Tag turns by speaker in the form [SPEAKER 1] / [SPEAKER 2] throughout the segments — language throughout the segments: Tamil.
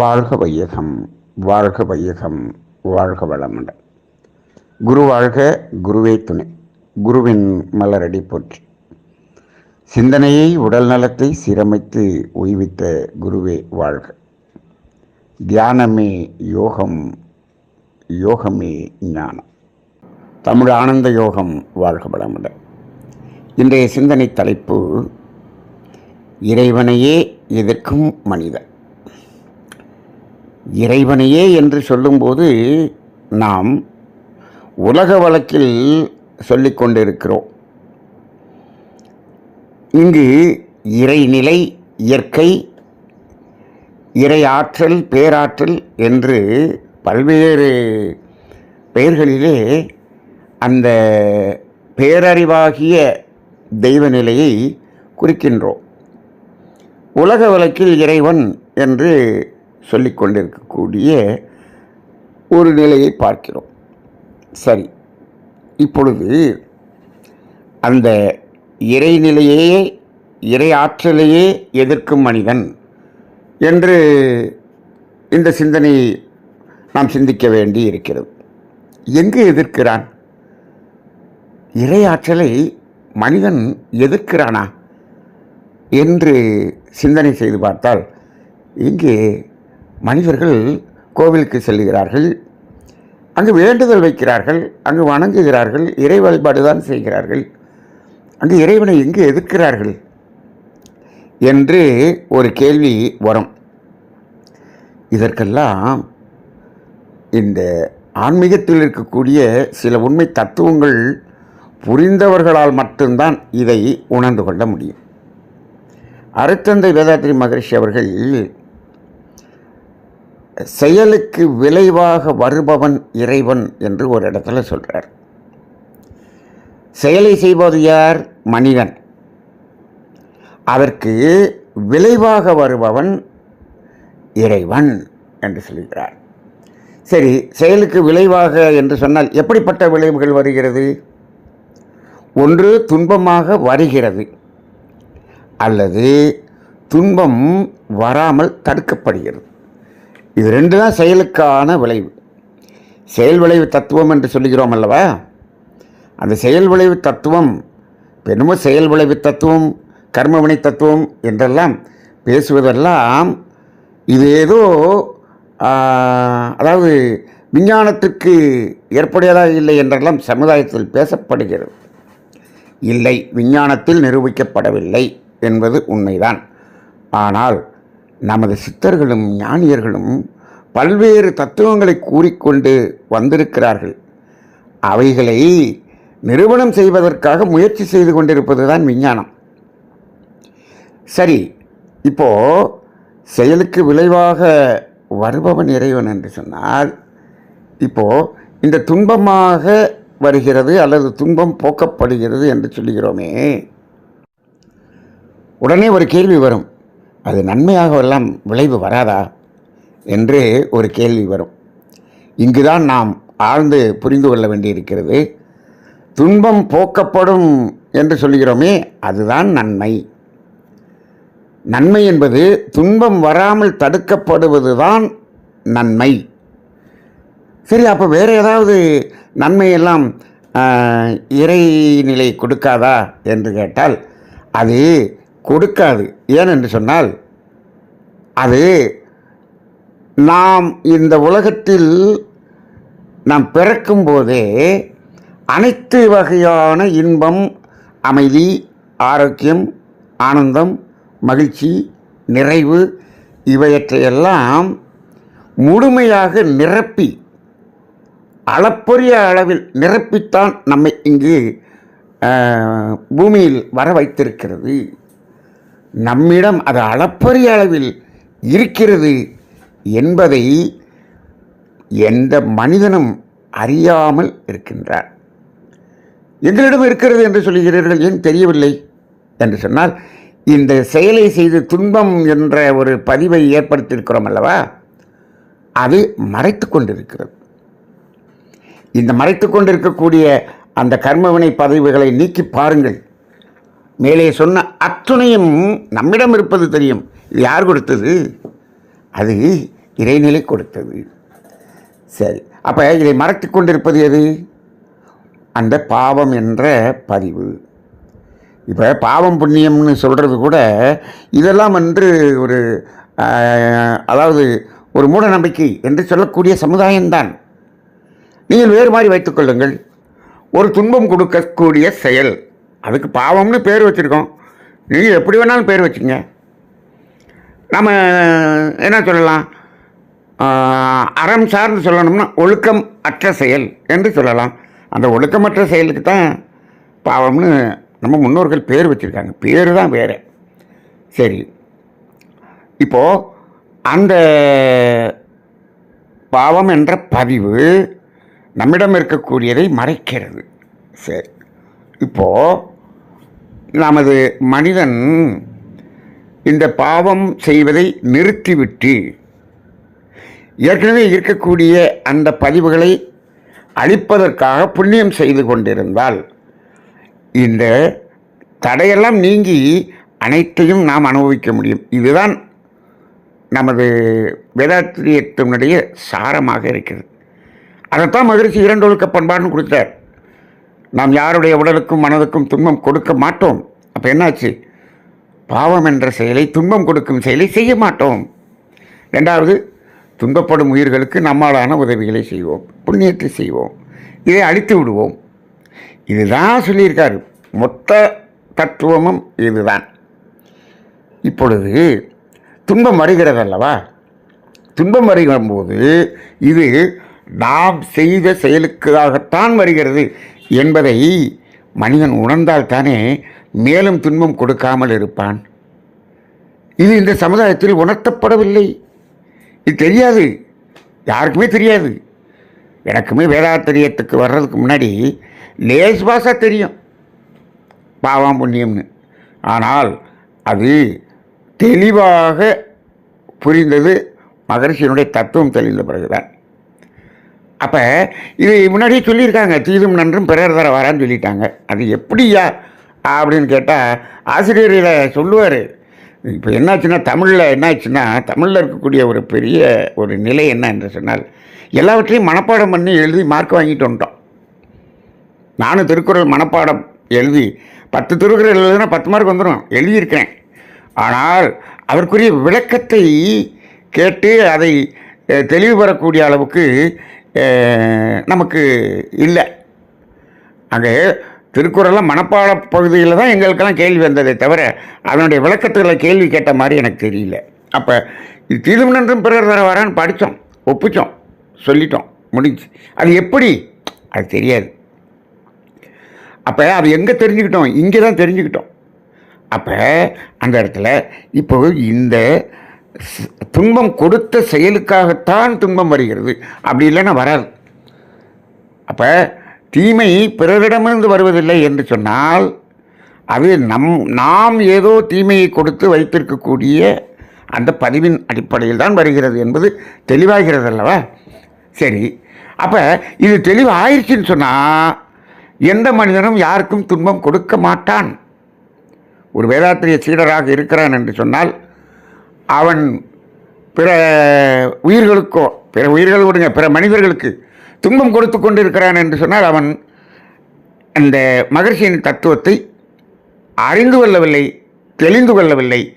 [SPEAKER 1] வாழ்க வையகம் வாழ்க வையகம் வாழ்க வளமுடன். குரு வாழ்க குருவே துணை. குருவின் மலரடி போற்றி. சிந்தனையை உடல் நலத்தை சீரமைத்து ஓய்வித்த குருவே வாழ்க. தியானமே யோகம் யோகமே ஞானம். தமிழ் ஆனந்த யோகம் வாழ்க வளமுடன். இன்றைய சிந்தனை தலைப்பு இறைவனையே எதிர்க்கும் மனிதன். இறைவனையே என்று சொல்லும்போது நாம் உலக வழக்கில் சொல்லிக்கொண்டிருக்கிறோம் இங்கு இறைநிலை இயற்கை இறையாற்றல் பேராற்றல் என்று பல்வேறு பெயர்களிலே அந்த பேரறிவாகிய தெய்வ நிலையை குறிக்கின்றோம். உலக வழக்கில் இறைவன் என்று சொல்லிக் கொண்டிருக்கக்கூடிய ஒரு நிலையை பார்க்கிறோம். சரி இப்பொழுது அந்த இறைநிலையே இறை ஆற்றலையே எதிர்க்கும் மனிதன் என்று இந்த சிந்தனை நாம் சிந்திக்க வேண்டி இருக்கிறது. எங்கு எதிர்க்கிறான்? இறை ஆற்றலை மனிதன் எதிர்க்கிறானா? என்று சிந்தனை செய்து பார்த்தால் இங்கே மனிதர்கள் கோவிலுக்கு செல்கிறார்கள் அங்கு வேண்டுதல் வைக்கிறார்கள் அங்கு வணங்குகிறார்கள் இறை வழிபாடு தான் செய்கிறார்கள். அங்கு இறைவனை எங்கு எதிர்க்கிறார்கள் என்று ஒரு கேள்வி வரும். இதற்கெல்லாம் இந்த ஆன்மீகத்தில் இருக்கக்கூடிய சில உண்மை தத்துவங்கள் புரிந்தவர்களால் மட்டும்தான் இதை உணர்ந்து கொள்ள முடியும். அருத்தந்தை வேதாத்ரி மகரிஷி அவர்கள் செயலுக்கு விளைவாக வருபவன் இறைவன் என்று ஒரு இடத்துல சொல்கிறார் செயலை செய்வது யார்? மனிதன். அதற்கு விளைவாக வருபவன் இறைவன் என்று சொல்கிறார். சரி செயலுக்கு விளைவாக என்று சொன்னால் எப்படிப்பட்ட விளைவுகள் வருகிறது? ஒன்று துன்பமாக வருகிறது அல்லது துன்பம் வராமல் தடுக்கப்படுகிறது. இது ரெண்டு தான் செயலுக்கான விளைவு. செயல் விளைவு தத்துவம் என்று சொல்லுகிறோம் அல்லவா? அந்த செயல் விளைவு தத்துவம் பெருமோ செயல் விளைவு தத்துவம் கர்மவினை தத்துவம் என்றெல்லாம் பேசுவதெல்லாம் இது ஏதோ அதாவது விஞ்ஞானத்திற்கு ஏற்புடையதாக இல்லை என்றெல்லாம் சமுதாயத்தில் பேசப்படுகிறது. இல்லை விஞ்ஞானத்தில் நிரூபிக்கப்படவில்லை என்பது உண்மைதான். ஆனால் நமது சித்தர்களும் ஞானியர்களும் பல்வேறு தத்துவங்களை கூறிக்கொண்டு வந்திருக்கிறார்கள். அவைகளை நிறுவனம் செய்வதற்காக முயற்சி செய்து கொண்டிருப்பது தான் விஞ்ஞானம். சரி இப்போ செயலுக்கு விளைவாக வருபவன் இறைவன் என்று சொன்னால் இப்போ இந்த துன்பமாக வருகிறது அல்லது துன்பம் போக்கப்படுகிறது என்று சொல்லுகிறோமே. உடனே ஒரு கேள்வி வரும். அது நன்மையாக எல்லாம் விளைவு வராதா? என்று ஒரு கேள்வி வரும். இங்குதான் நாம் ஆழ்ந்து புரிந்து கொள்ள வேண்டியிருக்கிறது. துன்பம் போக்கப்படும் என்று சொல்கிறோமே அதுதான் நன்மை. நன்மை என்பது துன்பம் வராமல் தடுக்கப்படுவதுதான் நன்மை. சரி அப்போ வேறு ஏதாவது நன்மையெல்லாம் இறைநிலை கொடுக்காதா என்று கேட்டால் அது கொடுக்காது. ஏனென்று சொன்னால் அது நாம் இந்த உலகத்தில் நாம் பிறக்கும் போதே அனைத்து வகையான இன்பம் அமைதி ஆரோக்கியம் ஆனந்தம் மகிழ்ச்சி நிறைவு இவையற்றையெல்லாம் முழுமையாக நிரப்பி அளப்பரிய அளவில் நிரப்பித்தான் நம்மை இங்கு பூமியில் வர வைத்திருக்கிறது. நம்மிடம் அது அளப்பரிய அளவில் இருக்கிறது என்பதை எந்த மனிதனும் அறியாமல் இருக்கின்றார். எங்களிடம் இருக்கிறது என்று சொல்கிறீர்கள் ஏன் தெரியவில்லை? என்று சொன்னால் இந்த செயலை செய்து துன்பம் என்ற ஒரு பதிவை ஏற்படுத்தியிருக்கிறோம் அல்லவா? அது மறைத்து கொண்டிருக்கிறது. இந்த மறைத்து கொண்டிருக்கக்கூடிய அந்த கர்மவினை பதவிகளை நீக்கி பாருங்கள். மேலே சொன்ன அத்துணையும் நம்மிடம் இருப்பது தெரியும். இது யார் கொடுத்தது? அது இறைநிலை கொடுத்தது. சரி அப்போ இதை மறைத்து கொண்டிருப்பது எது? அந்த பாவம் என்ற பதிவு. இப்போ பாவம் புண்ணியம்னு சொல்கிறது கூட இதெல்லாம் வந்து ஒரு அதாவது ஒரு மூட நம்பிக்கை என்று சொல்லக்கூடிய சமுதாயம்தான். நீங்கள் வேறு மாதிரி வைத்துக்கொள்ளுங்கள் ஒரு துன்பம் கொடுக்கக்கூடிய செயல். அதுக்கு பாவம்னு பேர் வச்சுருக்கோம். நீங்கள் எப்படி வேணாலும் பேர் வச்சுங்க நம்ம என்ன சொல்லலாம்? அறம் சார்ந்து சொல்லணும்னா ஒழுக்கம் அற்ற செயல் என்று சொல்லலாம். அந்த ஒழுக்கமற்ற செயலுக்கு தான் பாவம்னு நம்ம முன்னோர்கள் பேர் வச்சுருக்காங்க. பேர் தான் வேறு. சரி. இப்போது அந்த பாவம் என்ற பதிவு நம்மிடம் இருக்கக்கூடியதை மறைக்கிறது. சரி. இப்போது நமது மனிதன் இந்த பாவம் செய்வதை நிறுத்திவிட்டு ஏற்கனவே இருக்கக்கூடிய அந்த பதிவுகளை அழிப்பதற்காக புண்ணியம் செய்து கொண்டிருந்தால் இந்த தடையெல்லாம் நீங்கி அனைத்தையும் நாம் அனுபவிக்க முடியும். இதுதான் நமது வேதாத்திரியத்தினுடைய சாரமாக இருக்கிறது. அதைத்தான் மகிழ்ச்சி இரண்டொழுக்க பண்பாடுன்னு கொடுத்தார். நாம் யாருடைய உடலுக்கும் மனதுக்கும் துன்பம் கொடுக்க மாட்டோம். அப்போ என்னாச்சு? பாவம் என்ற செயலை துன்பம் கொடுக்கும் செயலை செய்ய மாட்டோம். ரெண்டாவது துன்பப்படும் உயிர்களுக்கு நம்மாலான உதவிகளை செய்வோம் புண்ணியத்தை செய்வோம் இதை அழித்து விடுவோம். இதுதான் சொல்லியிருக்காரு. மொத்த தத்துவமும் இதுதான். இப்பொழுது துன்பம் வருகிறது அல்லவா? துன்பம் வரும்போது இது நாம் செய்த செயலுக்காகத்தான் வருகிறது. என்பதை மனிதன் உணர்ந்தால் தானே மேலும் துன்பம் கொடுக்காமல் இருப்பான். இது இந்த சமுதாயத்தில் உணர்த்தப்படவில்லை. இது தெரியாது. யாருக்குமே தெரியாது. எனக்குமே வேதாத்திரியத்துக்கு வர்றதுக்கு முன்னாடி லேஸ் பாஸாக தெரியும். பாவம் புண்ணியம்னு. ஆனால் அது தெளிவாக புரிந்தது மகரிஷியினுடைய தத்துவம் தெளிந்த பிறகுதான். அப்போ இது முன்னாடியே சொல்லியிருக்காங்க தீதும் நன்றும் பிறர் தர வரான்னு சொல்லிட்டாங்க. அது எப்படியா? அப்படின்னு கேட்டால் ஆசிரியர் இதை சொல்லுவார். இப்போ என்னாச்சுன்னா தமிழில் என்னாச்சுன்னா தமிழில் இருக்கக்கூடிய ஒரு பெரிய ஒரு நிலை என்ன என்று சொன்னால் எல்லாவற்றையும் மனப்பாடம் பண்ணி எழுதி மார்க் வாங்கிட்டு வந்துட்டோம். நானும் திருக்குறள் மனப்பாடம் எழுதி பத்து திருக்குறள் எழுதுனா பத்து மார்க் வந்துடும் எழுதியிருக்கேன் ஆனால் அதற்குரிய விளக்கத்தை கேட்டு அதை தெளிவு பெறக்கூடிய அளவுக்கு நமக்கு இல்லை. அங்கே திருக்குறளில் மணப்பாள பகுதியில் தான் எங்களுக்கெல்லாம் கேள்வி வந்ததே தவிர அதனுடைய விளக்கத்துகளை கேள்வி கேட்ட மாதிரி எனக்கு தெரியல. அப்போ இது தீதும் பிறர் தர வரான்னு படித்தோம் ஒப்பிச்சோம் சொல்லிட்டோம் முடிஞ்சு. அது எப்படி? அது தெரியாது. அப்போ அது எங்கே தெரிஞ்சுக்கிட்டோம்? இங்கே தான் தெரிஞ்சுக்கிட்டோம். அப்போ அந்த இடத்துல இப்போ இந்த துன்பம் கொடுத்த செயலுக்காகத்தான் துன்பம் வருகிறது. அப்படி இல்லைன்னா வராது. அப்போ தீமை பிறரிடமிருந்து வருவதில்லை என்று சொன்னால் அது நம் நாம் ஏதோ தீமையை கொடுத்து வைத்திருக்கக்கூடிய அந்த பதிவின் அடிப்படையில் தான் வருகிறது என்பது தெளிவாகிறது அல்லவா சரி. அப்போ இது தெளிவு ஆயிடுச்சுன்னு சொன்னால் எந்த மனிதனும் யாருக்கும் துன்பம் கொடுக்க மாட்டான். ஒரு வேதாத்திரிய சீடராக இருக்கிறான் என்று சொன்னால் அவன் பிற உயிர்களுக்கோ பிற உயிர்கள் விடுங்க பிற மனிதர்களுக்கு துன்பம் கொடுத்து கொண்டிருக்கிறான் என்று சொன்னால் அவன் அந்த மகர்ஷியின் தத்துவத்தை அறிந்து கொள்ளவில்லை தெளிந்து கொள்ளவில்லை.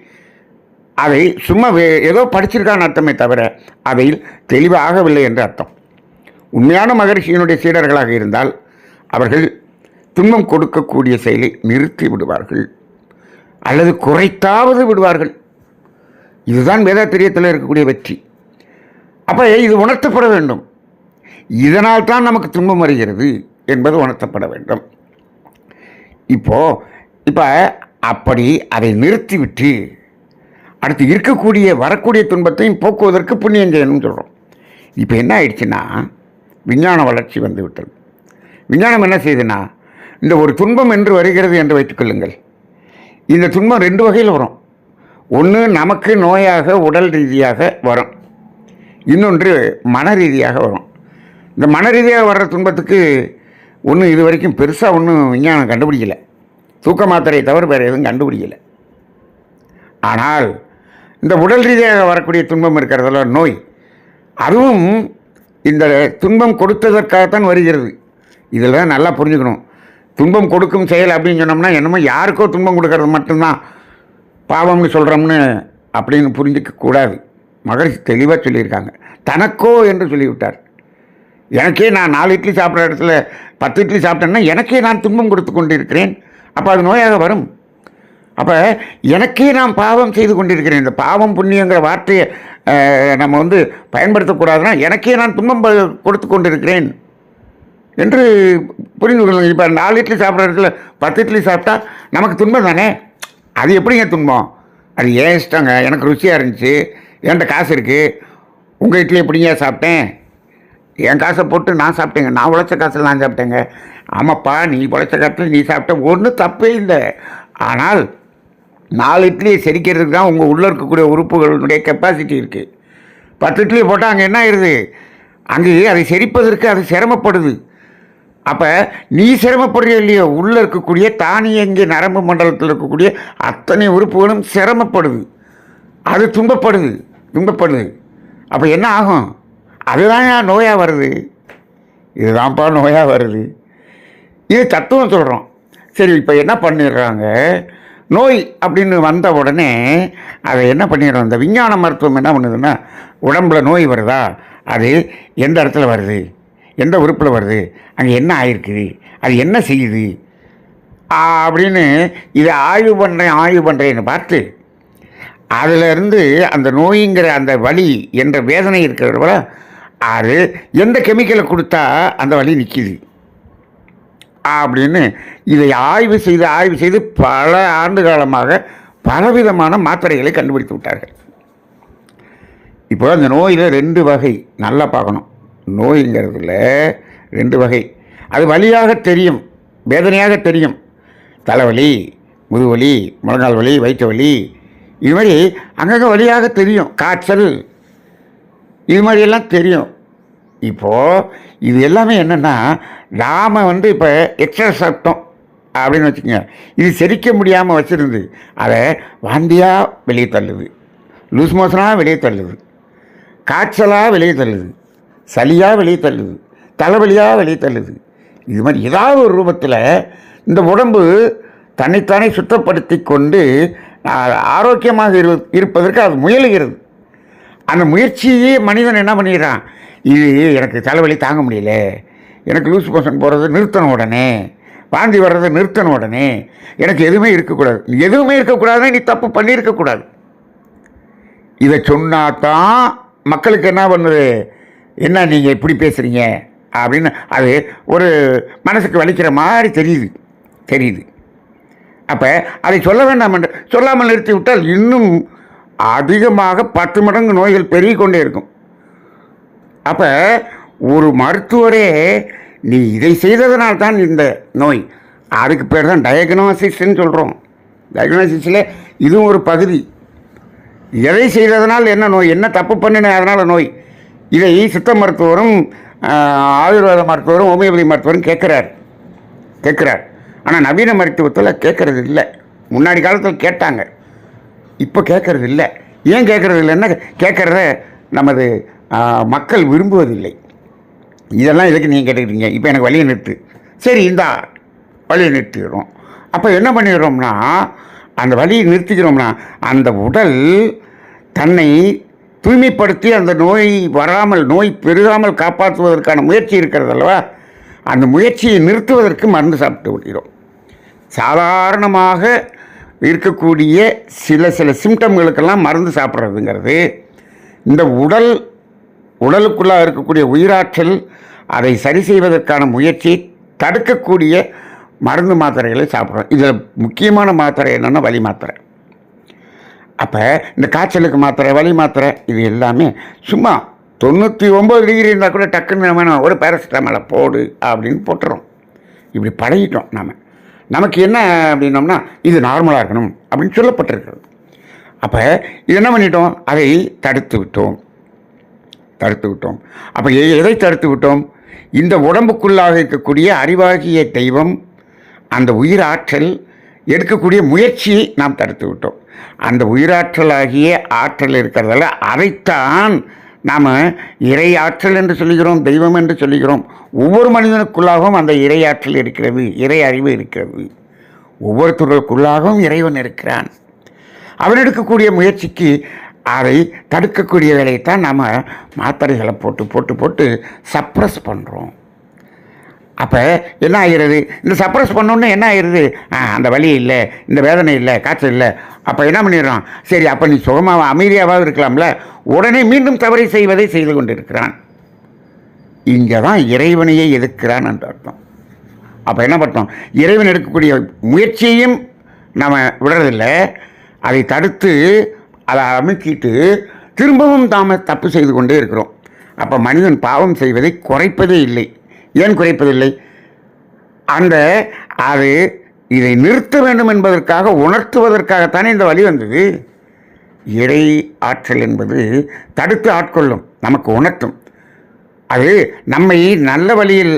[SPEAKER 1] அதை சும்மா வே- ஏதோ படிச்சிருக்கான் அர்த்தமே தவிர அதில் தெளிவாகவில்லை என்று அர்த்தம். உண்மையான மகர்ஷியினுடைய சீடர்களாக இருந்தால் அவர்கள் துன்பம் கொடுக்கக்கூடிய செயலை நிறுத்தி விடுவார்கள். அல்லது குறைத்தாவது விடுவார்கள். இதுதான் வேதாத்திரியத்தில் இருக்கக்கூடிய வெற்றி. அப்போ இது உணர்த்தப்பட வேண்டும். இதனால் தான் நமக்கு துன்பம் வருகிறது என்பது உணர்த்தப்பட வேண்டும். இப்போ இப்போ அப்படி அதை நிறுத்திவிட்டு அடுத்து இருக்கக்கூடிய வரக்கூடிய துன்பத்தையும் போக்குவதற்கு புண்ணியம் செய்யணும்னு சொல்கிறோம் இப்போ என்ன ஆயிடுச்சுன்னா விஞ்ஞான வளர்ச்சி வந்து விட்டது விஞ்ஞானம் என்ன செய்யுதுன்னா இந்த ஒரு துன்பம் என்று வருகிறது என்று வைத்துக்கொள்ளுங்கள் இந்த துன்பம் ரெண்டு வகையில் வரும். ஒன்று நமக்கு நோயாக உடல் ரீதியாக வரும். இன்னொன்று மன ரீதியாக வரும். இந்த மன ரீதியாக வர்ற துன்பத்துக்கு ஒன்றும் இது வரைக்கும் பெருசாக ஒன்றும் விஞ்ஞானம் கண்டுபிடிக்கலை. தூக்க மாத்திரையை தவிர வேறு எதுவும் கண்டுபிடிக்கலை. ஆனால் இந்த உடல் ரீதியாக வரக்கூடிய துன்பம் இருக்கிறதுல நோய். அதுவும் இந்த துன்பம் கொடுத்ததற்காகத்தான் வருகிறது. இதில் நல்லா புரிஞ்சுக்கணும். துன்பம் கொடுக்கும் செயல் அப்படின்னு சொன்னோம்னா என்னமோ யாருக்கோ துன்பம் கொடுக்கறது மட்டும்தான். பாவம்னு சொல்கிறோம்னு அப்படின்னு புரிஞ்சிக்கக்கூடாது மகரிஷி தெளிவாக சொல்லியிருக்காங்க. தனக்கோ என்று சொல்லிவிட்டார். எனக்கே நான் நாலு இட்லி சாப்பிட்ற இடத்துல பத்து இட்லி சாப்பிட்டேன்னா எனக்கே நான் துன்பம் கொடுத்து கொண்டிருக்கிறேன். அப்போ அது நோயாக வரும். அப்போ எனக்கே நான் பாவம் செய்து கொண்டிருக்கிறேன். இந்த பாவம் புண்ணியங்கிற வார்த்தையை நம்ம வந்து பயன்படுத்தக்கூடாதுன்னா எனக்கே நான் துன்பம் ப- கொடுத்து கொண்டிருக்கிறேன். என்று புரிந்து கொள்ளுங்கள் இப்போ நாலு இட்லி சாப்பிட்ற இடத்துல பத்து இட்லி சாப்பிட்டா நமக்கு துன்பம் தானே? அது எப்படிங்க துன்பம் அது ஏன் இஷ்டங்க? எனக்கு ருசியாக இருந்துச்சு. என்கிட்ட காசு இருக்குது உங்கள் இட்லி எப்படிங்க சாப்பிட்டேன்? என் காசை போட்டு நான் சாப்பிட்டேங்க. நான் உழைச்ச காசில் நான் சாப்பிட்டேங்க. ஆமாப்பா நீ உழைச்ச காசில் நீ சாப்பிட்ட ஒன்றும் தப்பே இல்லை. ஆனால் நாலு இட்லியை செரிக்கிறதுக்கு தான் உங்கள் உள்ளே இருக்கக்கூடிய உறுப்புகளுடைய கெப்பாசிட்டி இருக்குது பத்து இட்லி போட்டால் அங்கே என்ன ஆயிடுது? அங்கே அதை செரிப்பதற்கு அது சிரமப்படுது. அப்போ நீ சிரமப்படுறிய இல்லையோ உள்ளே இருக்கக்கூடிய தானியங்கி நரம்பு மண்டலத்தில் இருக்கக்கூடிய அத்தனை உறுப்புகளும் சிரமப்படுது. அது துன்பப்படுது துன்பப்படுது. அப்போ என்ன ஆகும்? அதுதான் நோயாக வருது. இதுதான்ப்பா நோயாக வருது. இது தத்துவம் சொல்கிறோம் சரி இப்போ என்ன பண்ணிடுறாங்க? நோய் அப்படின்னு வந்த உடனே அதை என்ன பண்ணிடுறோம் இந்த விஞ்ஞான மருத்துவம் என்ன பண்ணுதுன்னா உடம்புல நோய் வருதா? அது எந்த இடத்துல வருது? எந்த உறுப்பில் வருது? அங்கே என்ன ஆயிருக்குது அது என்ன செய்யுது? அப்படின்னு இதை ஆய்வு பண்ணுறேன் ஆய்வு பண்ணுறேன்னு பார்த்து அதிலிருந்து அந்த நோய்ங்கிற அந்த வலி என்ற வேதனை இருக்கிறவங்கள அது எந்த கெமிக்கலை கொடுத்தா அந்த வலி நிற்கிது அப்படின்னு இதை ஆய்வு செய்து ஆய்வு செய்து பல ஆண்டு காலமாக பலவிதமான மாத்திரைகளை கண்டுபிடித்து விட்டார்கள். இப்போ அந்த நோயில் ரெண்டு வகை நல்லா பார்க்கணும். நோய்ங்கிறதுல ரெண்டு வகை. அது வழியாக தெரியும் வேதனையாக தெரியும். தலைவலி முதுவலி முழங்கால் வலி வயிற்று வலி. இது மாதிரி அங்கங்கே வழியாக தெரியும் காய்ச்சல். இது மாதிரியெல்லாம் தெரியும். இப்போது இது எல்லாமே என்னென்னா நாம் வந்து இப்போ எக்ஸ்ட்ரா சாப்பிட்டோம் அப்படின்னு வச்சுக்கோங்க. இது செரிக்க முடியாமல் வச்சுருந்து அதை வாந்தியாக வெளியே தள்ளுது. லூஸ் மோஷனாக வெளியே தள்ளுது. காய்ச்சலாக வெளியே தள்ளுது. சளியாக வெளியே தள்ளுது தலைவலியாக வெளியே தள்ளுது. இது மாதிரி ஏதாவது ஒரு ரூபத்தில் இந்த உடம்பு தன்னைத்தானே சுத்தப்படுத்தி கொண்டு ஆரோக்கியமாக இரு இருப்பதற்கு அது முயலுகிறது. அந்த முயற்சியே மனிதன் என்ன பண்ணிடுறான் இது எனக்கு தலைவலி தாங்க முடியல. எனக்கு லூஸ் மோஷன் போகிறது நிறுத்தணும் உடனே வாந்தி வர்றதை நிறுத்தணும் உடனே எனக்கு எதுவுமே இருக்கக்கூடாது. எதுவுமே இருக்கக்கூடாதுன்னா நீ தப்பு பண்ணியிருக்கக்கூடாது. இதை சொன்னாதான் மக்களுக்கு என்ன பண்ணுது? என்ன நீங்கள் இப்படி பேசுகிறீங்க அப்படின்னு அது ஒரு மனசுக்கு வலிக்கிற மாதிரி தெரியுது. தெரியுது. அப்போ அதை சொல்ல வேண்டாம் என்று சொல்லாமல் நிறுத்தி விட்டால் இன்னும் அதிகமாக பத்து மடங்கு நோய்கள் பெருகி கொண்டே இருக்கும். அப்போ ஒரு மருத்துவரே நீ இதை செய்ததனால் தான் இந்த நோய். அதுக்கு பேர் தான் டயக்னோசிஸ்ன்னு சொல்கிறோம் டயக்னோசிஸில் இதுவும் ஒரு பகுதி. எதை செய்ததனால் என்ன நோய்? என்ன தப்பு பண்ணினேன் அதனால் நோய்? இதை சித்த மருத்துவரும் ஆயுர்வேத மருத்துவரும் ஹோமியோபதி மருத்துவரும் கேட்குறார். கேட்குறார். ஆனால் நவீன மருத்துவத்தில் கேட்குறது இல்லை. முன்னாடி காலத்தில் கேட்டாங்க. இப்போ கேட்குறது இல்லை. ஏன் கேட்குறது இல்லைன்னா கேட்குறத நமது மக்கள் விரும்புவதில்லை. இதெல்லாம் எதுக்கு நீங்கள் கேட்டுக்கிட்டீங்க? இப்போ எனக்கு வழியை நிறுத்து. சரி இந்தா வழியை நிறுத்திடுறோம். அப்போ என்ன பண்ணிடுறோம்னா அந்த வழியை நிறுத்திக்கிறோம்னா அந்த உடல் தன்னை தூய்மைப்படுத்தி அந்த நோய் வராமல் நோய் பெருகாமல் காப்பாற்றுவதற்கான முயற்சி இருக்கிறது அல்லவா? அந்த முயற்சியை நிறுத்துவதற்கு மருந்து சாப்பிட்டு விடுகிறோம். சாதாரணமாக இருக்கக்கூடிய சில சில சிம்டம்களுக்கெல்லாம் மருந்து சாப்பிட்றதுங்கிறது இந்த உடல் உடலுக்குள்ளாக இருக்கக்கூடிய உயிராற்றல் அதை சரி செய்வதற்கான முயற்சியை தடுக்கக்கூடிய மருந்து மாத்திரைகளை சாப்பிட்றோம். இதில் முக்கியமான மாத்திரை என்னென்னா வலி மாத்திரை. அப்போ இந்த காய்ச்சலுக்கு மாத்திரை வலி மாத்திரை இது எல்லாமே சும்மா தொண்ணூற்றி ஒம்பது டிகிரி இருந்தால் கூட டக்குன்னு நம்ம ஒரு பேரசிட்டமாலை போடு அப்படின்னு போட்டுறோம். இப்படி பழகிட்டோம் நாம். நமக்கு என்ன அப்படின்னோம்னா இது நார்மலாக இருக்கணும் அப்படின்னு சொல்லப்பட்டிருக்கிறது. அப்போ இது என்ன பண்ணிட்டோம்? அதை தடுத்து விட்டோம். தடுத்து விட்டோம். அப்போ எதை தடுத்து விட்டோம்? இந்த உடம்புக்குள்ளாக இருக்கக்கூடிய அறிவாகிய தெய்வம் அந்த உயிர் ஆற்றல் எடுக்கக்கூடிய முயற்சியை நாம் தடுத்து விட்டோம். அந்த உயிராற்றலாகிய ஆற்றல் இருக்கிறதால அதைத்தான் நாம் இறை ஆற்றல் என்று சொல்லுகிறோம் தெய்வம் என்று சொல்லுகிறோம். ஒவ்வொரு மனிதனுக்குள்ளாகவும் அந்த இறை ஆற்றல் இருக்கிறது இறை அறிவு இருக்கிறது. ஒவ்வொருத்தருக்குள்ளாகவும் இறைவன் இருக்கிறான். அவன் எடுக்கக்கூடிய முயற்சிக்கு அதை தடுக்கக்கூடிய வேலையைத்தான் நாம் மாத்திரைகளை போட்டு போட்டு போட்டு சப்ரஸ் பண்ணுறோம் அப்போ என்ன ஆகிறது? இந்த சப்ரஸ் பண்ணோன்னே என்ன ஆகிறது? ஆ அந்த வலி இல்லை இந்த வேதனை இல்லை காய்ச்சல் இல்லை. அப்போ என்ன பண்ணிடுறான்? சரி அப்போ நீ சுகமாக அமைதியாவது இருக்கலாம்ல? உடனே மீண்டும் தவறை செய்வதை செய்து கொண்டிருக்கிறான். இங்கே தான் இறைவனையே எதிர்க்கிறான் என்று அர்த்தம். அப்போ என்ன பண்ணோம் இறைவன் எடுக்கக்கூடிய முயற்சியையும் நம்ம விடுறதில்லை. அதை தடுத்து அதை அமைக்கிட்டு திரும்பவும் தாம தப்பு செய்து கொண்டே இருக்கிறோம். அப்போ மனிதன் பாவம் செய்வதை குறைப்பதே இல்லை. ஏன் குறைப்பதில்லை? அந்த அது இதை நிறுத்த வேண்டும் என்பதற்காக உணர்த்துவதற்காகத்தானே இந்த வழி வந்தது. இறை ஆற்றல் என்பது தடுத்து ஆட்கொள்ளும் நமக்கு உணர்த்தும். அது நம்மை நல்ல வழியில்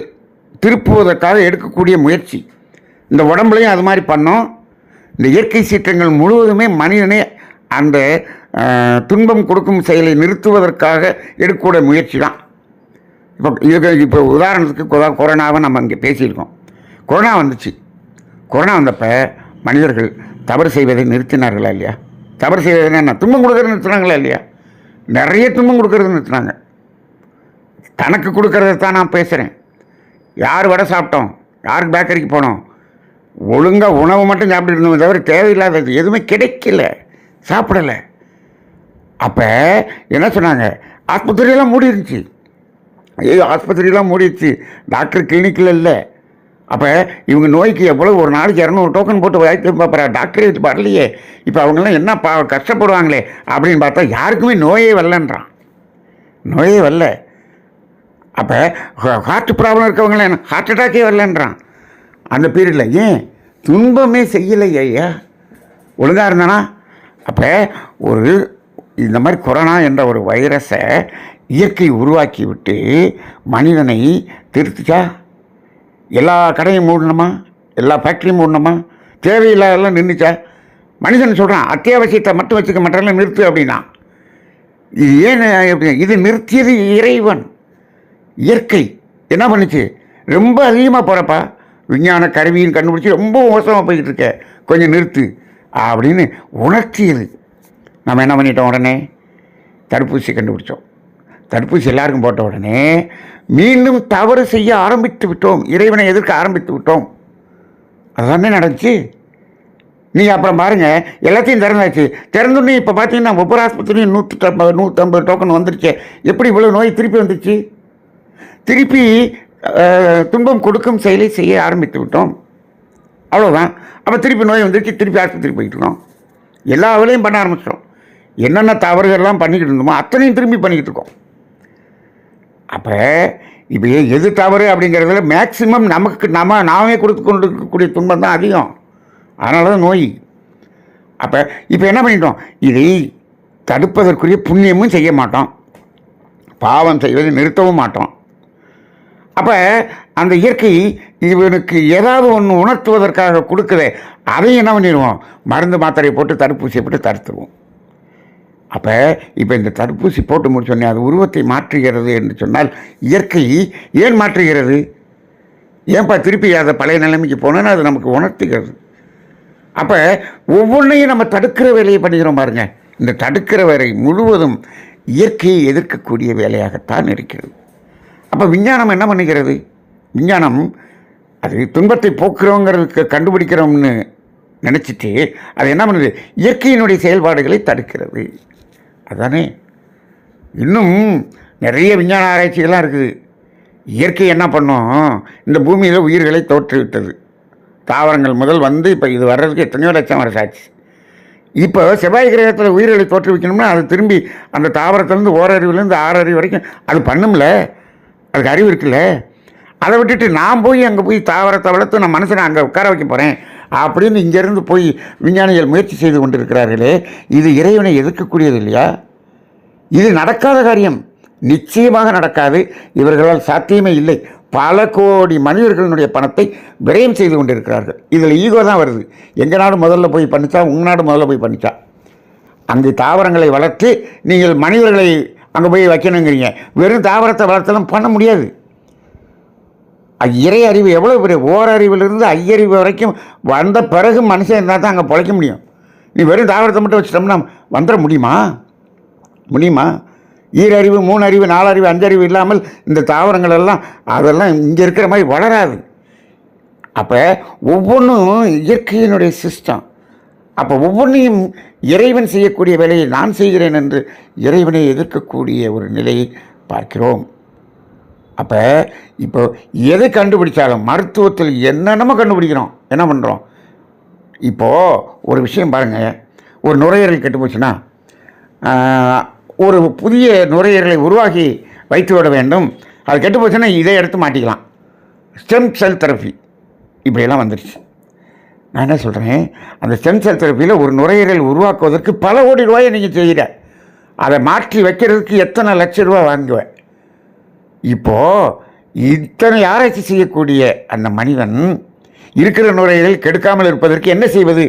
[SPEAKER 1] திருப்புவதற்காக எடுக்கக்கூடிய முயற்சி. இந்த உடம்புலையும் அது மாதிரி பண்ணோம். இந்த இயற்கை சீற்றங்கள் முழுவதுமே மனிதனே அந்த துன்பம் கொடுக்கும் செயலை நிறுத்துவதற்காக எடுக்கக்கூடிய முயற்சி தான். இப்போ இதுக்கு இப்போ உதாரணத்துக்கு கொரோனாவை நம்ம இங்கே பேசியிருக்கோம். கொரோனா வந்துச்சு. கொரோனா வந்தப்போ மனிதர்கள் தவறு செய்வதை நிறுத்தினார்களா இல்லையா? தவறு செய்வதை என்ன? துன்பம் கொடுக்கறது நிறுத்தினாங்களா இல்லையா? நிறைய துன்பம் கொடுக்கறது நிறுத்தினாங்க. தனக்கு கொடுக்கறத தான் நான் பேசுகிறேன் யார் வடை சாப்பிட்டோம்? யாருக்கு பேக்கரிக்கு போனோம்? ஒழுங்காக உணவு மட்டும் சாப்பிட்டு இருந்தோம் தவிர தேவையில்லாதது எதுவுமே கிடைக்கல. சாப்பிடலை. அப்போ என்ன சொன்னாங்க? ஆஸ்பத்திரியெல்லாம் மூடி இருந்துச்சு ஐயோ ஆஸ்பத்திரிலாம் மூடிடுச்சு. டாக்டர் கிளினிக்கில் இல்லை. அப்போ இவங்க நோய்க்கு எவ்வளோ ஒரு நாளைக்கு இரநூறு டோக்கன் போட்டு வைத்து பார்ப்பறா டாக்டரே வரலையே. இப்போ அவங்கெல்லாம் என்ன பா கஷ்டப்படுவாங்களே? அப்படின்னு பார்த்தா யாருக்குமே நோயே வரலன்றான். நோயே வரல. அப்போ ஹார்ட் ப்ராப்ளம் இருக்கவங்களே ஹார்ட் அட்டாக்கே வரலன்றான். அந்த பீரியடில் ஏன்? துன்பமே செய்யலை ஐயா. ஒழுங்காக இருந்தானா? அப்போ ஒரு இந்த மாதிரி கொரோனா என்ற ஒரு வைரஸை இயற்கை உருவாக்கிவிட்டு மனிதனை திருத்துச்சா? எல்லா கடையும் மூடணுமா? எல்லா ஃபேக்ட்ரியும் மூடணுமா? தேவையில்லாதெல்லாம் நின்றுச்சா? மனிதன் சொல்கிறான் அத்தியாவசியத்தை மட்டும் வச்சுக்க மாட்டாலும் நிறுத்து அப்படின்னா. இது ஏன் எப்படி- இது நிறுத்தியது இறைவன். இயற்கை. என்ன பண்ணுச்சு? ரொம்ப அதிகமாக போகிறப்பா விஞ்ஞான கருவியின் கண்டுபிடிச்சி ரொம்ப மோசமாக போய்கிட்டு இருக்க. கொஞ்சம் நிறுத்து அப்படின்னு உணர்த்தியது. நம்ம என்ன பண்ணிட்டோம் உடனே? தடுப்பூசி கண்டுபிடிச்சோம். தடுப்பூசி எல்லாருக்கும் போட்ட உடனே மீண்டும் தவறு செய்ய ஆரம்பித்து விட்டோம். இறைவனை எதிர்க்க ஆரம்பித்து விட்டோம். அதுதானே நடந்துச்சு? நீங்கள் அப்புறம் பாருங்கள் எல்லாத்தையும் திறந்தாச்சு. திறந்துன்னு இப்போ பார்த்தீங்கன்னா ஒவ்வொரு ஆஸ்பத்திரியும் நூற்றி நூற்றம்பது டோக்கன் வந்துருச்சு. எப்படி இவ்வளோ நோய் திருப்பி வந்துச்சு? திருப்பி துன்பம் கொடுக்கும் செயலை செய்ய ஆரம்பித்து விட்டோம். அவ்வளோதான் அப்போ திருப்பி நோய் வந்துருச்சு திருப்பி ஆஸ்பத்திரி போயிட்டுருக்கோம் எல்லா வேலையும் பண்ண ஆரம்பிச்சிட்டோம். என்னென்ன தவறுகள்லாம் பண்ணிக்கிட்டு இருந்தோமோ அத்தனையும் திரும்பி பண்ணிக்கிட்டு இருக்கோம். அப்போ இப்போ எது தவறு அப்படிங்கிறதுல மேக்சிமம் நமக்கு நம்ம நாமே கொடுத்து கொண்டு இருக்கக்கூடிய துன்பம் தான் அதிகம். அதனால தான் நோய். அப்போ இப்போ என்ன பண்ணிட்டோம்? இதை தடுப்பதற்குரிய புண்ணியமும் செய்ய மாட்டோம். பாவம் செய்வதை நிறுத்தவும் மாட்டோம். அப்போ அந்த இயற்கை இவனுக்கு ஏதாவது ஒன்று உணர்த்துவதற்காக கொடுக்குதே அதையும் என்ன பண்ணிடுவோம்? மருந்து மாத்திரையை போட்டு தடுப்பூசியை போட்டு தடுத்துருவோம். அப்போ இப்போ இந்த தடுப்பூசி போட்டு முடிச்சோடனே அது உருவத்தை மாற்றுகிறது என்று சொன்னால் இயற்கை ஏன் மாற்றுகிறது? ஏன்பா திருப்பி அதை பழைய நிலைமைக்கு போனோன்னு அது நமக்கு உணர்த்துகிறது. அப்போ ஒவ்வொன்றையும் நம்ம தடுக்கிற வேலையை பண்ணிக்கிறோம் பாருங்க. இந்த தடுக்கிற வேலை முழுவதும் இயற்கையை எதிர்க்கக்கூடிய வேலையாகத்தான் இருக்கிறது. அப்போ விஞ்ஞானம் என்ன பண்ணுகிறது? விஞ்ஞானம் அது துன்பத்தை போக்குறோங்கிறதுக்கு கண்டுபிடிக்கிறோம்னு நினச்சிட்டு அது என்ன பண்ணுது? இயற்கையினுடைய செயல்பாடுகளை தடுக்கிறது. அதானே? இன்னும் நிறைய விஞ்ஞான ஆராய்ச்சிகள்லாம் இருக்குது இயற்கை என்ன பண்ணும்? இந்த பூமியில் உயிர்களை தோற்றுவிட்டது தாவரங்கள் முதல் வந்து இப்போ இது வர்றதுக்கு எத்தனையோ லட்சம் வருஷம் ஆச்சு. இப்போ செவ்வாய் கிரகத்தில் உயிர்களை தோற்றுவிக்கணும்னா அது திரும்பி அந்த தாவரத்துலேருந்து ஓரறிவுலேருந்து ஆறறிவு வரைக்கும் அது பண்ணும்ல? அதுக்கு அறிவு இருக்குல்ல? அதை விட்டுட்டு நான் போய் அங்கே போய் தாவரத்தை வளர்த்து நான் மனுஷனை அங்கே உட்கார வைக்க போகிறேன் அப்படின்னு இங்கேருந்து போய் விஞ்ஞானிகள் முயற்சி செய்து கொண்டிருக்கிறார்களே இது இறைவனை எதிர்க்கக்கூடியது இல்லையா? இது நடக்காத காரியம். நிச்சயமாக நடக்காது. இவர்களால் சாத்தியமே இல்லை. பல கோடி மனிதர்களுடைய பணத்தை விரயம் செய்து கொண்டிருக்கிறார்கள். இதில் ஈகோ தான் வருது. எங்கள் நாடு முதல்ல போய் பண்ணிச்சா? உங்கள் நாடு முதல்ல போய் பண்ணிச்சா? அங்கு தாவரங்களை வளர்த்து நீங்கள் மனிதர்களை அங்கே போய் வைக்கணுங்கிறீங்க. வெறும் தாவரத்தை வளர்த்தலாம் பண்ண முடியாது. இறை அறிவு எவ்வளோ பெரிய ஓரறிவிலிருந்து ஐயறிவு வரைக்கும் வந்த பிறகு மனுஷன் இருந்தால் தான் அங்கே பிழைக்க முடியும். நீ வெறும் தாவரத்தை மட்டும் வச்சிட்டோம்னா வந்துட முடியுமா? முடியுமா? ஈரறிவு மூணு அறிவு நாலறிவு அஞ்சறிவு இல்லாமல் இந்த தாவரங்கள் எல்லாம் அதெல்லாம் இங்கே இருக்கிற மாதிரி வளராது. அப்போ ஒவ்வொன்றும் இயற்கையினுடைய சிஸ்டம் அப்போ ஒவ்வொன்றையும் இறைவன் செய்யக்கூடிய வேலையை நான் செய்கிறேன் என்று இறைவனை எதிர்க்கக்கூடிய ஒரு நிலையை பார்க்கிறோம். அப்போ இப்போ எதை கண்டுபிடிச்சாலும் மருத்துவத்தில் என்னென்னமோ கண்டுபிடிக்கிறோம். என்ன பண்ணுறோம் இப்போது ஒரு விஷயம் பாருங்கள் ஒரு நுரையீரல் கெட்டு போச்சுன்னா ஒரு புதிய நுரையீரலை உருவாக்கி வைத்து விட வேண்டும். அது கெட்டு போச்சுன்னா இதை எடுத்து மாட்டிக்கலாம். Stem cell therapy. இப்படியெல்லாம் வந்துடுச்சு நான் என்ன சொல்கிறேன் அந்த ஸ்டெம் செல் தெரப்பியில் ஒரு நுரையீரல் உருவாக்குவதற்கு பல கோடி ரூபாயை நீங்கள் செய்கிற அதை மாற்றி வைக்கிறதுக்கு எத்தனை லட்ச ரூபா வாங்குவேன் இப்போது இத்தனை ஆராய்ச்சி செய்யக்கூடிய அந்த மனிதன் இருக்கிற நுரையீரல் கெடுக்காமல் இருப்பதற்கு என்ன செய்வது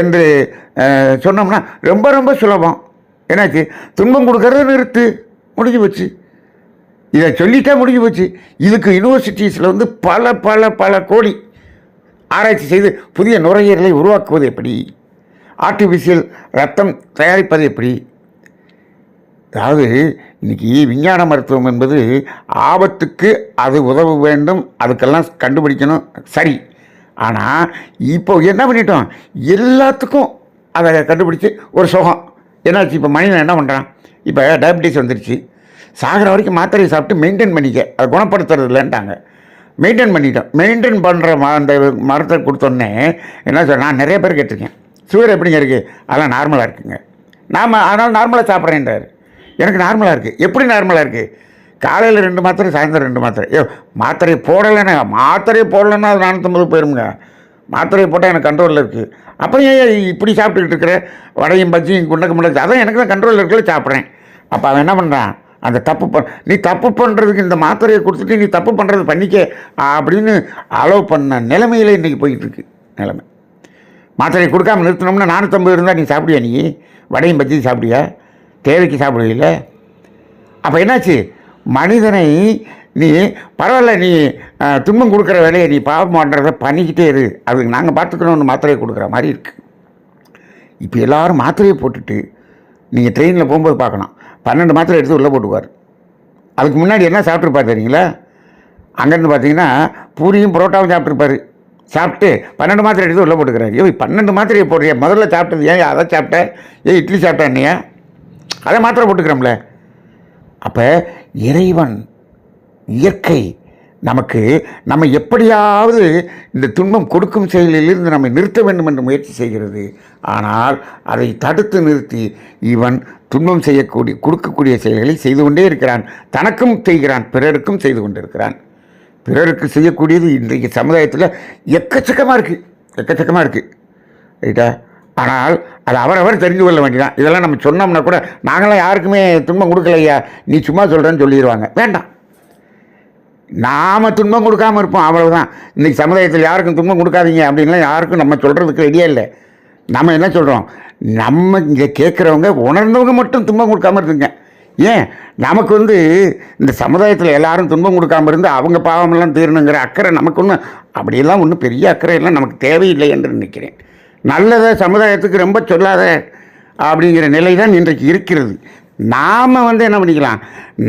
[SPEAKER 1] என்று சொன்னோம்னா ரொம்ப ரொம்ப சுலபம். என்னாச்சு? துன்பம் கொடுக்கறத நிறுத்து. முடிஞ்சு போச்சு. இதை சொல்லிட்டா முடிஞ்சு போச்சு. இதுக்கு யூனிவர்சிட்டிஸில் வந்து பல பல பல கோடி ஆராய்ச்சி செய்து புதிய நுரையீரலை உருவாக்குவது எப்படி? ஆர்டிஃபிஷியல் ரத்தம் தயாரிப்பது எப்படி? அதாவது இன்றைக்கி விஞ்ஞான மருத்துவம் என்பது ஆபத்துக்கு அது உதவ வேண்டும் அதுக்கெல்லாம் கண்டுபிடிக்கணும். சரி. ஆனால் இப்போ என்ன பண்ணிட்டோம்? எல்லாத்துக்கும் அதை கண்டுபிடிச்சி ஒரு சுகம். என்னாச்சு? இப்போ மனிதன் என்ன பண்ணுறான் இப்போ டயபிட்டிஸ் வந்துருச்சு. சாகிற வரைக்கும் மாத்திரையை சாப்பிட்டு மெயின்டைன் பண்ணிக்க. அதை குணப்படுத்துறது இல்லைன்ட்டாங்க மெயின்டைன் பண்ணிட்டோம். மெயின்டைன் பண்ணுற ம அந்த மரத்தை கொடுத்தோன்னே என்ன சொல்ற நான் நிறைய பேர் கேட்டிருக்கேன். சுகர் எப்படிங்க இருக்குது அதெல்லாம் நார்மலாக இருக்குங்க. நாம் அதனால் நார்மலாக சாப்பிட்றேன்றாரு. எனக்கு நார்மலாக இருக்குது எப்படி நார்மலாக இருக்குது காலையில் ரெண்டு மாத்திரை சாயந்தரம் ரெண்டு மாத்திரை. ஐயோ மாத்திரையை போடலைன்னா மாத்திரையை போடலைன்னா அது நானூற்றம்பது போயிருங்க மாத்திரையை போட்டால் எனக்கு கண்ட்ரோலில் இருக்குது அப்புறம் ஏன் இப்படி சாப்பிட்டுக்கிட்டு இருக்கிற? வடையும் பஜ்ஜியும் குண்டக்க முடியாது அதான் எனக்கு தான் கண்ட்ரோலில் இருக்கல சாப்பிட்றேன். அப்போ அவன் என்ன பண்ணுறான் அந்த தப்பு பண் நீ தப்பு பண்ணுறதுக்கு இந்த மாத்திரையை கொடுத்துட்டு நீ தப்பு பண்ணுறது பண்ணிக்க அப்படின்னு அலோவ் பண்ண நிலைமையில் இன்றைக்கி போயிட்டுருக்கு நிலமை. நிலைமை மாத்திரையை கொடுக்காம நிறுத்தினோம்னா நானூற்றம்பது இருந்தால் நீ சாப்பிடியா நீ? வடையும் பஜ்ஜியும் சாப்பிடியா? தேவைக்கு சாப்பிடுவீல்ல அப்போ என்னாச்சு? மனிதனை நீ பரவாயில்ல நீ துன்பம் கொடுக்குற வேலையை நீ பாவம் பண்ணுறத பண்ணிக்கிட்டே இரு. அதுக்கு நாங்கள் பார்த்துக்கணும்னு மாத்திரையை கொடுக்குற மாதிரி இருக்குது இப்போ எல்லாரும் மாத்திரையை போட்டுட்டு நீங்கள் ட்ரெயினில் போகும்போது பார்க்கணும் பன்னெண்டு மாத்திரை எடுத்து உள்ளே போட்டுக்குவார். அதுக்கு முன்னாடி என்ன சாப்பிட்ருப்பார் தெரியுங்களா? அங்கேருந்து பார்த்தீங்கன்னா பூரியும் புரோட்டாவும் சாப்பிட்ருப்பார் சாப்பிட்டு பன்னெண்டு மாத்திரை எடுத்து உள்ளே போட்டுக்கிறாரு. ஐயோ பன்னெண்டு மாத்திரையை போடுறியா? முதல்ல சாப்பிட்டது ஏன்? அதை சாப்பிட்ட ஏன் இட்லி சாப்பிட்டா என்னையா? அதை மாத்திரை போட்டுக்கிறோம்ல. அப்போ இறைவன் இயற்கை நமக்கு நம்ம எப்படியாவது இந்த துன்பம் கொடுக்கும் செயலிலிருந்து நம்மை நிறுத்த வேண்டும் என்று முயற்சி செய்கிறது. ஆனால் அதை தடுத்து நிறுத்தி இவன் துன்பம் செய்யக்கூடிய கொடுக்கக்கூடிய செயல்களை செய்து கொண்டே இருக்கிறான். தனக்கும் செய்கிறான் பிறருக்கும் செய்து கொண்டிருக்கிறான். பிறருக்கு செய்யக்கூடியது இன்றைக்கு சமுதாயத்தில் எக்கச்சக்கமாக இருக்குது எக்கச்சக்கமாக இருக்குது ரைட்டா? ஆனால் அது அவரவர் தெரிஞ்சு கொள்ள வேண்டியதான் இதெல்லாம் நம்ம சொன்னோம்னா கூட நாங்களாம் யாருக்குமே துன்பம் கொடுக்கலையா? நீ சும்மா சொல்கிறேன்னு சொல்லிடுவாங்க வேண்டாம். நாம் துன்பம் கொடுக்காமல் இருப்போம். அவ்வளவுதான். இன்றைக்கி சமுதாயத்தில் யாருக்கும் துன்பம் கொடுக்காதீங்க அப்படின்லாம் யாருக்கும் நம்ம சொல்கிறதுக்கு ரெடியாக இல்லை. நம்ம என்ன சொல்கிறோம் நம்ம இங்கே கேட்குறவங்க உணர்ந்தவங்க மட்டும் துன்பம் கொடுக்காம இருந்துங்க. ஏன்? நமக்கு வந்து இந்த சமுதாயத்தில் எல்லாரும் துன்பம் கொடுக்காம இருந்து அவங்க பாவமெல்லாம் தீரணுங்கிற அக்கறை நமக்கு ஒன்றும் அப்படியெல்லாம் ஒன்றும் பெரிய அக்கறை எல்லாம் நமக்கு தேவையில்லை என்று நினைக்கிறேன். நல்லதை சமுதாயத்துக்கு ரொம்ப சொல்லாத அப்படிங்கிற நிலை தான் இன்றைக்கு இருக்கிறது. நாம் வந்து என்ன பண்ணிக்கலாம்?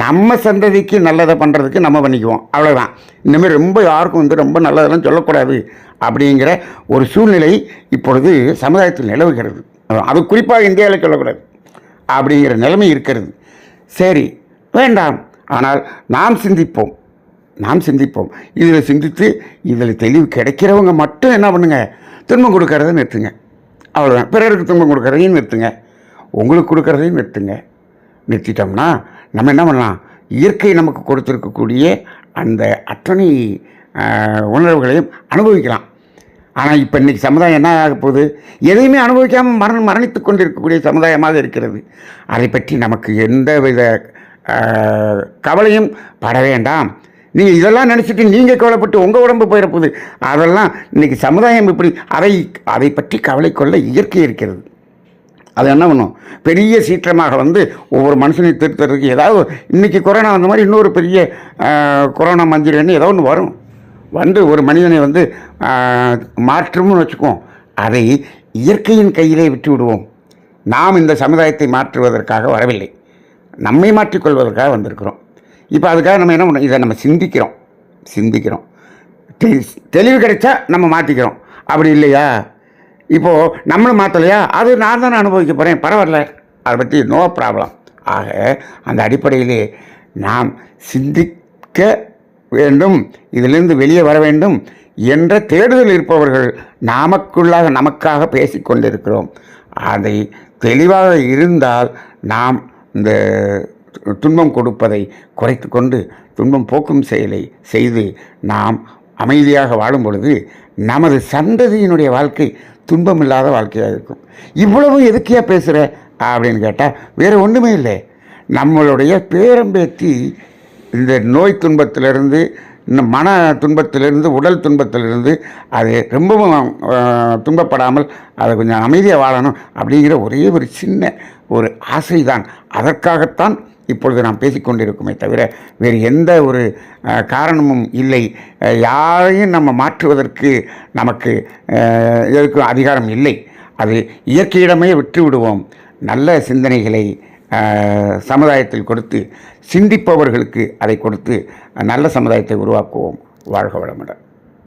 [SPEAKER 1] நம்ம சந்ததிக்கு நல்லதை பண்ணுறதுக்கு நம்ம பண்ணிக்குவோம். அவ்வளோதான் இனிமேல் ரொம்ப யாருக்கும் வந்து ரொம்ப நல்லதெல்லாம் சொல்லக்கூடாது அப்படிங்கிற ஒரு சூழ்நிலை இப்பொழுது சமுதாயத்தில் நிலவுகிறது. அது குறிப்பாக இந்தியாவில் சொல்லக்கூடாது. அப்படிங்கிற நிலைமை இருக்கிறது. சரி வேண்டாம். ஆனால் நாம் சிந்திப்போம். நாம் சிந்திப்போம். இதில் சிந்தித்து இதில் தெளிவு கிடைக்கிறவங்க மட்டும் என்ன பண்ணுங்கள் துன்பம் கொடுக்கறத நிறுத்துங்க. அவ்வளோதான் பிறருக்கு துன்பம் கொடுக்கறதையும் நிறுத்துங்க. உங்களுக்கு கொடுக்கறதையும் நிறுத்துங்க. நிறுத்திட்டோம்னா நம்ம என்ன பண்ணலாம்? இயற்கை நமக்கு கொடுத்துருக்கக்கூடிய அந்த அத்தனை உணர்வுகளையும் அனுபவிக்கலாம். ஆனால் இப்போ இன்றைக்கி சமுதாயம் என்ன ஆக போகுது? எதையுமே அனுபவிக்காமல் மரணம் மரணித்து கொண்டிருக்கக்கூடிய சமுதாயமாக இருக்கிறது. அதை பற்றி நமக்கு எந்த வித கவலையும் பட வேண்டாம். நீங்கள் இதெல்லாம் நினச்சிட்டு நீங்கள் கவலைப்பட்டு உங்கள் உடம்பு போயிடப்போகுது அதெல்லாம் இன்றைக்கி சமுதாயம் இப்படி அதை அதை பற்றி கவலை கொள்ள இயற்கை இருக்கிறது. அது என்ன பண்ணும்? பெரிய சீற்றமாக வந்து ஒவ்வொரு மனுஷனையும் திருத்துறதுக்கு ஏதாவது இன்றைக்கி கொரோனா வந்த மாதிரி இன்னொரு பெரிய கொரோனா மஞ்சள்னு ஏதோ ஒன்று வரும். வந்து ஒரு மனிதனை வந்து மாற்றும்னு வச்சுக்குவோம். அதை இயற்கையின் கையிலே விட்டு விடுவோம். நாம் இந்த சமுதாயத்தை மாற்றுவதற்காக வரவில்லை. நம்மை மாற்றிக்கொள்வதற்காக வந்திருக்கிறோம். இப்போ அதுக்காக நம்ம என்ன பண்ணோம் இதை நம்ம சிந்திக்கிறோம். சிந்திக்கிறோம். தெ- தெளிவு கிடைச்சா நம்ம மாற்றிக்கிறோம் அப்படி இல்லையா? இப்போது நம்மளும் மாற்றலையா அது நான் தானே அனுபவிக்க போகிறேன் பரவாயில்ல. அதை பற்றி நோ ப்ராப்ளம் ஆக அந்த அடிப்படையிலே நாம் சிந்திக்க வேண்டும். இதிலிருந்து வெளியே வர வேண்டும் என்ற தேடுதல் இருப்பவர்கள் நாமக்குள்ளாக நமக்காக பேசிக்கொண்டிருக்கிறோம். அதை தெளிவாக இருந்தால் நாம் இந்த துன்பம் கொடுப்பதை குறைத்து கொண்டு துன்பம் போக்கும் செயலை செய்து நாம் அமைதியாக வாழும் பொழுது நமது சந்ததியினுடைய வாழ்க்கை துன்பம் இல்லாத வாழ்க்கையாக இருக்கும். இவ்வளவு எதுக்கியா பேசுகிற அப்படின்னு கேட்டால் வேறு ஒன்றுமே இல்லை. நம்மளுடைய பேரம்பேத்தி இந்த நோய் துன்பத்திலிருந்து இந்த மன துன்பத்திலிருந்து உடல் துன்பத்திலிருந்து அது ரொம்பவும் துன்பப்படாமல் அதை கொஞ்சம் அமைதியாக வாழணும் அப்படிங்கிற ஒரே ஒரு சின்ன ஒரு ஆசைதான். அதற்காகத்தான் இப்பொழுது நாம் பேசிக்கொண்டிருக்குமே தவிர வேறு எந்த ஒரு காரணமும் இல்லை. யாரையும் நம்ம மாற்றுவதற்கு நமக்கு ஆஹ், அதிகாரம் இல்லை. அது இயற்கையிடமே விட்டு விடுவோம். நல்ல சிந்தனைகளை சமுதாயத்தில் கொடுத்து சிந்திப்பவர்களுக்கு அதை கொடுத்து நல்ல சமுதாயத்தை உருவாக்குவோம். வாழ்க வளமுடன்.